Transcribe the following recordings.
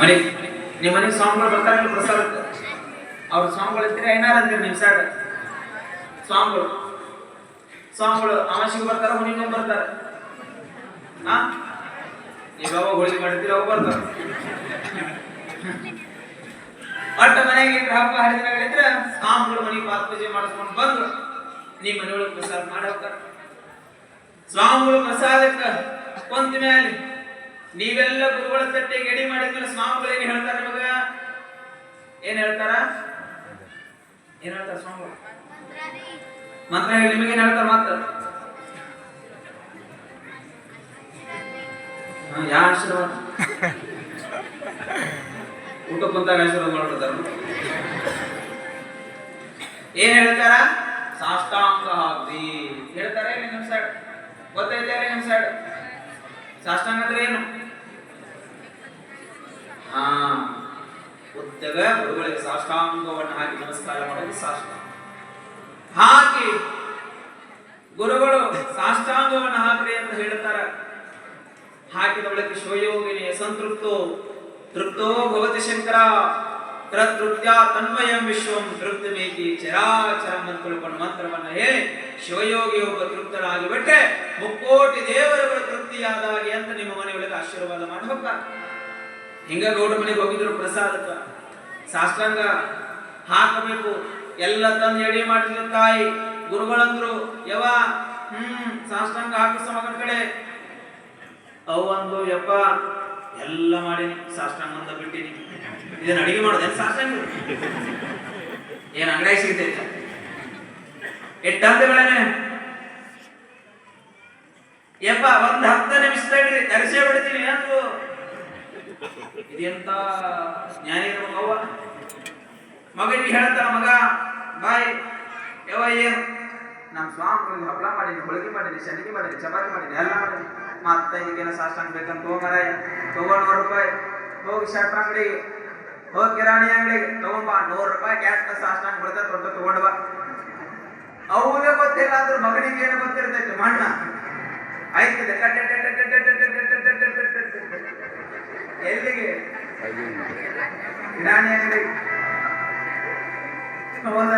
ಮನೆ, ನಿಮ್ಮ ಮನೆಗೆ ಸ್ವಾಮಿಗಳು ಬರ್ತಾರೆ ಪ್ರಸಾದ ಅವ್ರ ಸ್ವಾಮಿಗಳು ಇದ್ರೆ ಏನಾರ ಅಂತೀರಿ ನಿಮ್ಮ ಸಾರ್? ಸ್ವಾಮಿಗಳು. ಸ್ವಾಮಿಗಳು, ಅಮಾಸಿಗೆ ಬರ್ತಾರ ಹುಣ್ಣಿಗೆ ಬರ್ತಾರ. ಹಾ ನೀವು ಯಾವಾಗ ಹೋಳಿಗೆ ಮಾಡಿರ್ತೀರಿ, ಅವಾಗ ಬರ್ತಾರ. ಒಟ್ಟ ಮನೆಗೆ ಹಬ್ಬ ಹರಿದಿನಗಳಿದ್ರೆ ಸ್ವಾಮಿಗಳು ಮನೆಗೆ ಪಾದ ಪೂಜೆ ಮಾಡಿಸ್ಕೊಂಡು ಬಂದ್ರು. ನಿಮ್ಮ ಮನೆಯೊಳಗೆ ಪ್ರಸಾದ ಮಾಡಿ ಹೋಗ್ತಾರ ಸ್ವಾಮಿಗಳು ಪ್ರಸಾದಕ್ಕೆ ಕುಂತ ಮೇಲೆ ನೀವೆಲ್ಲ ಗುರುಗಳ ತಟ್ಟೆಗೆ ಎಡಿ ಮಾಡಿದ್ಮೇಲೆ ಸ್ವಾಮಿಗಳು ಏನ್ ಹೇಳ್ತಾರ ನಿಮಗ? ಏನ್ ಹೇಳ್ತಾರ? ಏನ್ ಹೇಳ್ತಾರ ಸ್ವಾಮಿಗಳು? ಮಂತ್ರ ಹೇಳಿ ನಿಮಗೇನ್ ಹೇಳ್ತಾರ ಮಾತ್ರ ಯಾ ಆಶೀರ್ವಾದ? ಊಟ ಕುಂತಾಗ ಆಶೀರ್ವಾದ ಮಾಡ್ಬಿಡ್ತಾರ? ಏನ್ ಹೇಳ್ತಾರ? ಸಾಷ್ಟಾಂಗ ಹಾಕ್ದಿ ಹೇಳ್ತಾರೆ ನಿಮ್ ಸೈಡ್ ಗೊತ್ತಾಯ್ತಾರೆ ನಿಮ್ ಸೈಡ್ ಸಾಷ್ಟಾಂಗ ಅಂದ್ರೆ ಏನು ಹಾ. ಉದ್ದಗ ಗುರುಗಳಿಗೆ ಸಾಷ್ಟಾಂಗವನ್ನು ಹಾಕಿ ನಮಸ್ಕಾರ ಮಾಡೋದು ಸಾಷ್ಟಾಂಗ. ಹಾಕಿ ಗುರುಗಳು ಸಾಷ್ಟಾಂಗವನ್ನು ಹಾಕ್ರಿ ಅಂತ ಹೇಳ್ತಾರ. ಹಾಕಿದ ಬಳಿಕ ಶಿವಯೋಗಿನಿ ಸಂತೃಪ್ತೋ ತೃಪ್ತೋ ಭವತಿ ಶಂಕರ ತೃಪ್ತ್ಯ ತನ್ಮಯಂ ವಿಶ್ವಂ ತೃಪ್ತಮೇತಿ ಚರಾಚರಂ ಚರಾಚರ ತಿಳ್ಕೊಂಡು ಮಂತ್ರವನ್ನ ಹೇಳಿ ಶಿವಯೋಗಿ ಒಬ್ಬ ತೃಪ್ತರಾಗಿ ಬಿಟ್ರೆ ಮುಕ್ಕೋಟಿ ದೇವರುಗಳ ತೃಪ್ತಿಯಾದಾಗೆ ಅಂತ ನಿಮ್ಮ ಮನೆಯೊಳಗೆ ಆಶೀರ್ವಾದ ಮಾಡಿ ಹಿಂಗ ಗೌಡ ಮನೆಗೆ ಹೋಗಿದ್ರು ಪ್ರಸಾದಕ್ಕ. ಸಾಷ್ಟಾಂಗ ಹಾಕಬೇಕು. ಎಲ್ಲ ತಂದು ಎಡಿ ಮಾಡಿದ್ರು ತಾಯಿ. ಗುರುಗಳಂದ್ರು ಯವ ಹ್ಮ್, ಸಾಷ್ಟಾಂಗ ಹಾಕಿಸ ಮಗನ ಕಡೆ. ಅವು ಅಂದು ಯಪ್ಪ, ಎಲ್ಲ ಮಾಡೀನಿ, ಸಾಷ್ಟಾಂಗ ಅಂತ ಬಿಟ್ಟಿನಿ. ಇದನ್ನ ಅಡಿಗೆ ಮಾಡೋದೇನು ಸಾಷ್ಟಾಂಗ? ಏನ್ ಅಂಗಡಿ ಸಿಗ್ತೈತೆ? ಎಟ್ಟಂತಗಳೇನೆ ಯಪ್ಪ ಒಂದ್ ಹತ್ತು ತಡ್ರಿ, ತರಿಸೇ ಬಿಡ್ತೀನಿ ಅಂತು ಇದೆಂತ ಜ್ಞಾನಿ ಮಗವ್ವ ಮಗನಿಗೆ ಹೇಳ್ತಾರ ಮಗ, ಬಾಯ್. ಯವ ಏನು? ನಮ್ಮ ಸ್ವಾಮಿ ಹಪ್ಪಳ ಮಾಡೀನಿ, ಹೋಳಿಗೆ ಮಾಡೀನಿ, ಶನಿಗೆ ಮಾಡೀನಿ, ಚಪಾತಿ ಮಾಡೀನಿ, ಎಲ್ಲ ಮಾಡೀನಿ. ಮತ್ತೆ ಇದಕ್ಕೇನ ಸಾಷ್ಟಾಂಗ ಬೇಕಂತ ಹೋಗರ ತಗೊಂಡ್ ನೂರು ರೂಪಾಯಿ. ಹೋಗಿ ಶರ್ಟ್ ಅಂಗಡಿಗೆ ಹೋಗಿ ಕಿರಾಣಿ ಅಂಗಡಿಗೆ ತಗೊಂಬ ನೂರು ರೂಪಾಯಿ ಕ್ಯಾಶ್ ಸಾಷ್ಟಾಂಗ ಬಿಡ್ತಾ ದೊಡ್ಡ ಬಾ. ಅವುಗೆ ಗೊತ್ತಿಲ್ಲ ಅಂದ್ರೆ ಮಗನಿಗೆ ಏನು ಗೊತ್ತಿರ್ತೈತೆ, ಮಣ್ಣ? ಆಯ್ತದೆ ಎಲ್ಲಿಗೆ ಕಿರಾಣಿ ಅಂಗಡಿ ಹೋದ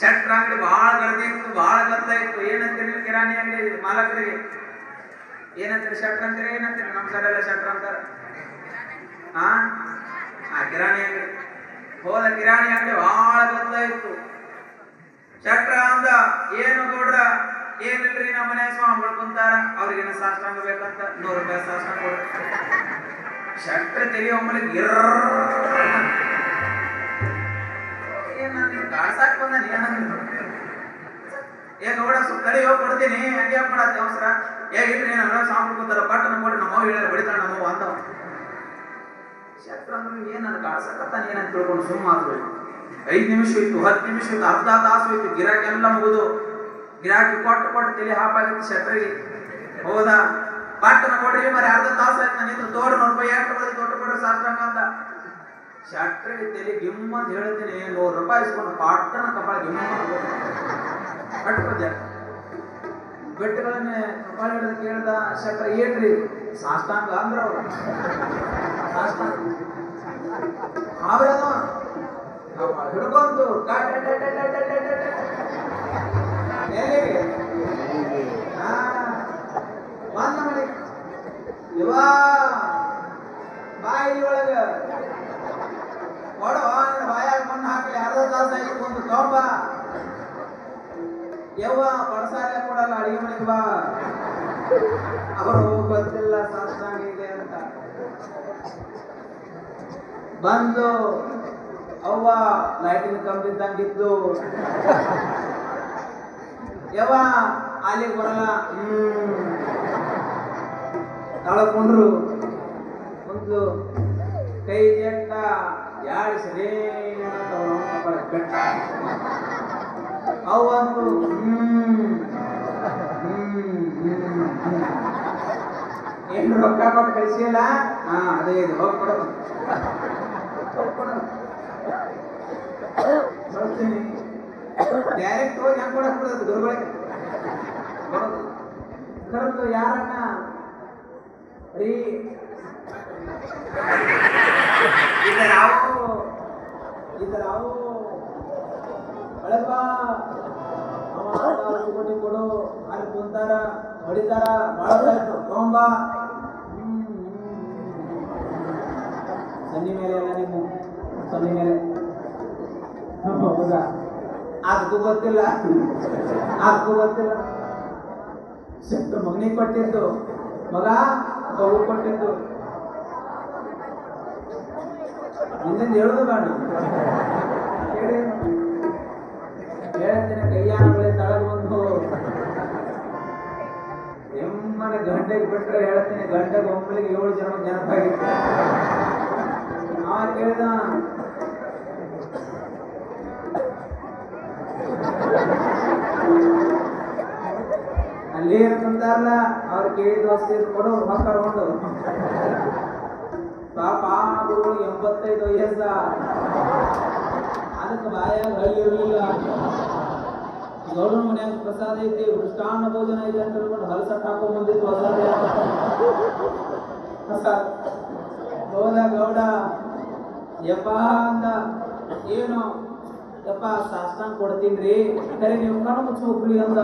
ಶಟ್ರ ಅಂಗಡಿ ಬಹಳ ಗರ್ದಿ ಇತ್ತು ಬಹಳ ಗದ್ದ ಇತ್ತು ಏನಂತೀರಿ ಕಿರಾಣಿ ಅಂಗಡಿ ಮಾಲಕರಿಗೆ ಏನಂತೀರಿ ಶಟ್ರ ಅಂತೀರಿ ಏನಂತೀರಿ ನಮ್ಮ ಸೈಡ್ ಎಲ್ಲ ಶಟ್ರ ಅಂತಾರ ಹಾ ಆ ಕಿರಾಣಿ ಅಂಗಡಿ ಹೋದ ಕಿರಾಣಿ ಅಂಗಡಿ ಬಹಳ ಗದ್ಲ ಇತ್ತು ಶಟ್ರ ಅಂದ ಏನು ಗೌಡ್ರ ಏನಿಲ್ರಿ ನಮ್ಮ ಮನೆ ಸ್ವಾಮಿಗಳು ಕುಂತಾರ? ಅವ್ರಿಗೇನ ಸಾಷ್ಟಾಂಗ ಬೇಕಂತ? ನೂರು ರೂಪಾಯಿ ಸಾಷ್ಟಾಂಗ ಕೊಡ. ಶಟ್ರ ನಾನ್ ನಿನ್ ಕಾಡ್ಸಾಕ್ ಬಂದ ನೀನ್ ಏ ನೋಡ ತಡಿ ಹೋಗಿ ಕೊಡ್ತೀನಿ. ಹಂಗೆ ಯಾಕೆ ಮಾಡತ್ತೆ ಅವಸರ? ಏ, ಇಲ್ರಿ ನಾನು ಸಾಂಬಾರು ಕುಂತಾರ? ಬಟ್ ನಮ್ಮ ಕೊಡಿ ನಮ್ಮ ಹೇಳಿದ್ರೆ ಬಡಿತಾಳ ನಮ್ಮ ಅಂದವ ಶಟ್ರ ಅಂದ್ರೆ ಏನ್ ನನ್ನ ಕಾಡ್ಸಕತ್ತಾನ ಏನಂತ ತಿಳ್ಕೊಂಡು ಸುಮ್ಮ ಆದ್ರು ಐದು ನಿಮಿಷ ಇತ್ತು ಹತ್ತು ನಿಮಿಷ ಇತ್ತು ಅರ್ಧ ತಾಸು ಇತ್ತು ಗಿರಾಕಿ ಎಲ್ಲ ಮುಗಿದು. ಗಿರಾಕಿ ಕೊಟ್ಟು ಕೊಟ್ಟು ತಿಳಿ ಹಾಪಾಗಿತ್ತು ಶೆಟ್ರಿಗೆ ಹೌದಾ? ಬಟ್ಟನ ಕೊಡ್ರಿ ಮರಿ, ಅರ್ಧ ತಾಸು ಆಯ್ತು ನಾನು ತೋಡು ನೂರು ರೂಪಾಯಿ ಎರಡು ರೂಪಾಯಿ ತೊಟ್ಟು ಕೊಡ್ರಿ ಸಾಕಂಗ ಅಂತ. ಶಟ್ರಿ ತಲೆ ಗಿಮ್ಮ ಅಂತ ಹೇಳ್ತೀನಿ ನೂರು ರೂಪಾಯಿ ಇಸ್ಕೊಂಡು ಪಟ್ಟನ ಕಪಾಳ ಗಿಮ್ಮ ಕಟ್ಕೋಜ ಬೆಟ್ಟಗಳನ್ನೇ ಕಪಾಳ ಹಿಡಿದು ಕೇಳ್ದ ಶಟ್ರ ಏನ್ರಿ? ಸಾಷ್ಟಾಂಗ ಅಂದ್ರ ಅವ್ರು. ಸಾಷ್ಟಾಂಗ. ಆವ್ರೆ ಹಿಡ್ಕೊಂತು ಬಂದ ಮನೆ ಇವ ಬಾಯಿ ಒಳಗ ಕೊಡು ಬಾಯಾಗ ಹಾಕಲಿ ಅರ್ಧ ತಾಸ ಆಯ್ತು ಒಂದು ತೊಂಬ ಯವ್ವ ಪಡಸಾಲೆ ಕೊಡಲ್ಲ ಅಡಿಗೆ ಮನೆಗೆ ಬಾ ಅವರು ಗೊತ್ತಿಲ್ಲ ಸಾಷ್ಟಾಂಗ ಇದೆ ಅಂತ ಬಂದು ಅವ್ವ ಲೈಟಿನ ಕಂಬಿದ್ದಂಗಿದ್ದು. ಯವ್ವ, ಅಲ್ಲಿಗೆ ಬರಲ್ಲ. ತಳ್ಕೊಂಡ್ರು ಒಂದು ಕೈ ಜಟ್ಟ ಯಾರು ಸರಿ ಬೆಟ್ಟ ಹ್ಮ್. ಏನು ರೊಕ್ಕ ಕೊಟ್ಟು ಕಳಿಸಿಲ್ಲ ಹಾ, ಅದೇ ಇದು ಹೋಗಿ ಕೊಡೋದು ಕಳಿಸ್ತೀನಿ ಡೈರೆಕ್ಟ್ ಹೋಗಿ ಹೆಂಗೆ ಕೊಡಕ್ ಬಿಡೋದು ಕೊಡೋದು ಕರೆದು ಯಾರನ್ನ ರೀ? ಒಳಗ್ ಬಾ ಅವ ಔಷಧಿ ಕೊಟ್ಟಿ ಕೊಡು ಅಲ್ಲಿ ಕುಂತಾರ ಹೊಡಿತಾರ ಹ್ಮ್, ಹ್ಮ್. ಸನ್ನಿ ಮೇಲೆ ಅಲ್ಲ ನಿಮ್ಮ? ಸನ್ನಿ ಮೇಲೆ. ಹೌದಾ ಅದಕ್ಕೂ ಗೊತ್ತಿಲ್ಲ. ಅದಕ್ಕೂ ಗೊತ್ತಿಲ್ಲ. ಶೆಟ್ಟ ಮಗನಿಗೆ ಕೊಟ್ಟಿದ್ದು. ಮಗ ಮಗು ಕೊಟ್ಟಿದ್ದು. ಮುಂದಿನ ಹೇಳುದು ಬೇಡ. ಹೇಳಿ. ಹೇಳ್ತೀನಿ ಕೈಯಾನಗಳೇ ತಳಗ ಬಂದು ನಿಮ್ಮನ ಗಂಟೆಗೆ ಬಿಟ್ರೆ ಹೇಳ್ತೀನಿ ಗಂಟೆಗೆ ಒಮ್ಮಲಿಗೆ ಏಳು ಜನ ನೆನಪಾಗಿತ್ತು. ನಾ ಕೇಳಿದ. ಅಲ್ಲಿ ಇರ್ತಾರಲ್ಲ ಅವ್ರು ಕೇಳಿದ ವಸ್ತು ಕೊಡು ಮಕ್ಕಳ ಪಾಪ ಗುರುಗಳು ಎಂಬತ್ತೈದು ವಯಸ್ಸ. ಅದಕ್ಕೆ ಬಾಯಾಗ ಹಳ್ಳಿರಲಿಲ್ಲ ಗೌಡನ ಮನ್ಯಾಗ ಪ್ರಸಾದ ಐತಿ ಮೃಷ್ಟಾನ್ನ ಭೋಜನ ಐತಿ ಅಂತ ಹೇಳ್ಕೊಂಡು ಹಲಸಟ್ ಹಾಕೊಂಡ್ ಬಂದಿತ್ತು ಹೊಸದೇ ಹೋದ ಗೌಡ, ಯಪ್ಪ ಅಂತ ಏನು? ಯಪ್ಪ ಕೊಡ್ತೀನಿ ರೀ ಕರೆ, ನೀವು ಕಣ್ಣು ಮುಚ್ಚಿ ಹೋಗ್ರಿ ಅಂದ.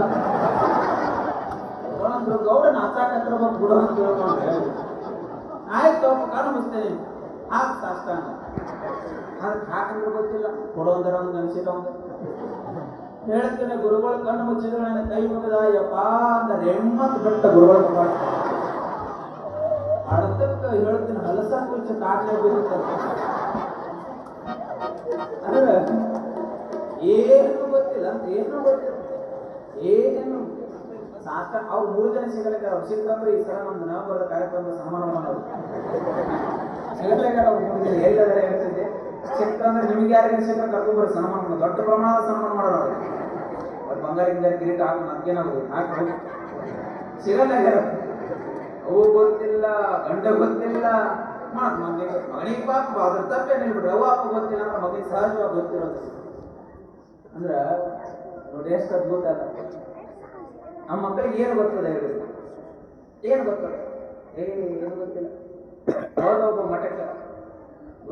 ಅಂದ್ರು ಗೌಡ ನಾಚಾಕ ಹತ್ರ ಬಂದು ಬಿಡು ಅಂತ ಹೇಳ್ಕೊಂಡ್ರೆ. ಆಯ್ತು ಕಣ್ಣು ಮುಚ್ತೇನೆ ಹಾಕ್ ಸಾಸ್ತಾನ ಅದಕ್ಕೆ ಹಾಕಂದ್ರೆ ಗೊತ್ತಿಲ್ಲ. ಕೊಡೋಂದರ ಒಂದು ಅನಿಸಿಲ್ಲ ಒಂದು ಹೇಳ್ತೇನೆ, ಗುರುಗಳು ಕಣ್ಣು ಮುಚ್ಚಿದ್ರೆ ನನ್ನ ಕೈ ಮುಗಿದ, ಯಪ್ಪ ಅಂತ ನೆಮ್ಮತ್ ಬಿಟ್ಟ ಗುರುಗಳ ಮುಖ ಅರ್ಧಕ್ಕೆ ಹೇಳ್ತೀನಿ ಹಲಸ ಕುಚ್ಚ ಕಾಟ್ಲೆ ಬೀರುತ್ತೆ ಅಂದ್ರೆ, ಏನು ಗೊತ್ತಿಲ್ಲ ಅಂತ ಏನು ಗೊತ್ತಿಲ್ಲ. ಏನೇನು ಸಾಕ, ಅವ್ರು ಮೂರು ಜನ ಸಿಗಲಿಕ್ಕೆ ಅವ್ರು ಸಿಕ್ಕಂದ್ರೆ ಈ ಸಲ ನಮ್ದು ನವೆಂಬರ್ ಕಾರ್ಯಕ್ರಮದ ಸನ್ಮಾನ ಮಾಡೋದು. ಸಿಗಲಿಕ್ಕೆ ಅವ್ರು ಮೂರು ಜನ ಎಲ್ಲದರೆ ಹೇಳ್ತಿದ್ದೆ? ಸಿಕ್ಕಂದ್ರೆ ನಿಮ್ಗೆ ಯಾರಿಗೆ ಸಿಕ್ಕ ಕರ್ಕೊಂಡ್ಬರ್ರಿ ಸನ್ಮಾನ ಮಾಡೋದು ದೊಡ್ಡ ಪ್ರಮಾಣದ ಸನ್ಮಾನ ಮಾಡೋರು ಅವ್ರು. ಬಂಗಾರ ಗಿಂಗಾರ ಕಿರೀಟ ಹಾಕಿ ನಮ್ಗೇನಾಗೋದು ಹಾಕಿ. ಸಿಗಲ್ಲ ಅವು ಗೊತ್ತಿಲ್ಲ, ಗಂಡ ಗೊತ್ತಿಲ್ಲ. ಮಾತ್ ಮಗನಿಗೆ ಮಗನಿಗೆ ಪಾಪ ಅದ್ರ ತಪ್ಪೇ ಬಿಡ್ರಿ ಅವು ಅಪ್ಪ ಗೊತ್ತಿಲ್ಲ ಅಂದ್ರೆ ಮಗನಿಗೆ ಸಹಜವಾಗಿ ಗೊತ್ತಿರೋದು. ಅಂದ್ರೆ, ನೋಡಿ, ಎಷ್ಟು ಅದ್ಭುತ. ಅಲ್ಲ ನಮ್ಮ ಮಕ್ಕಳಿಗೆ ಏನು ಹೇಳಿ ಏನು ಬರ್ತದೆ ಏ ಏನು ಗೊತ್ತಿಲ್ಲ. ಹೋದ ಒಬ್ಬ ಮಠಕ್ಕೆ